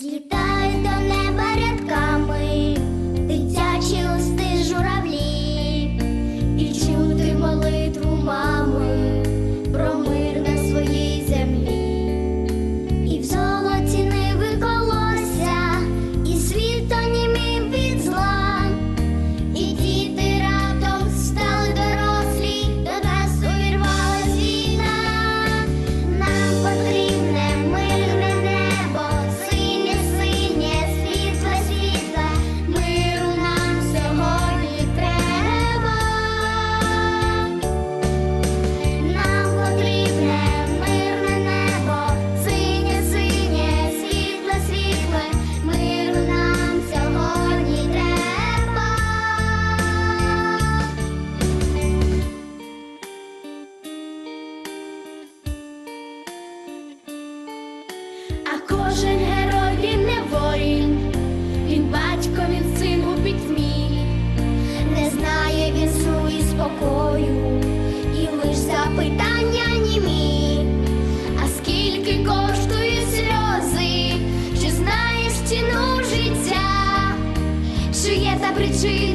Зліта. причин.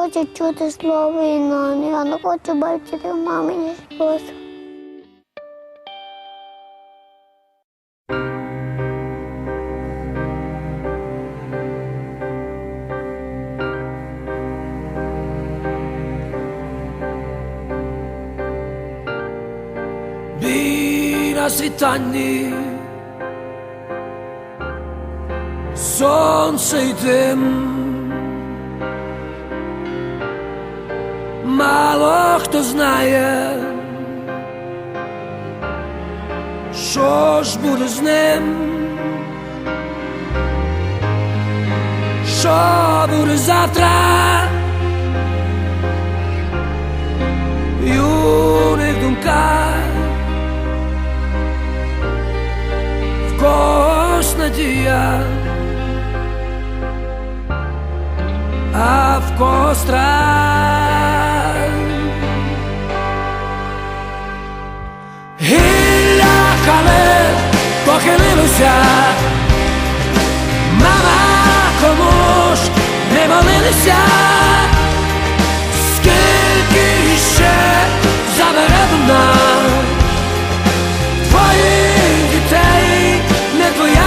хочу чути слово війна, я не хочу бачити в мамині сльози. На світанні сонце й дим мало хто знає, що ж буде з ним, що буде завтра, юних думках в когось надія. а в костра. життя.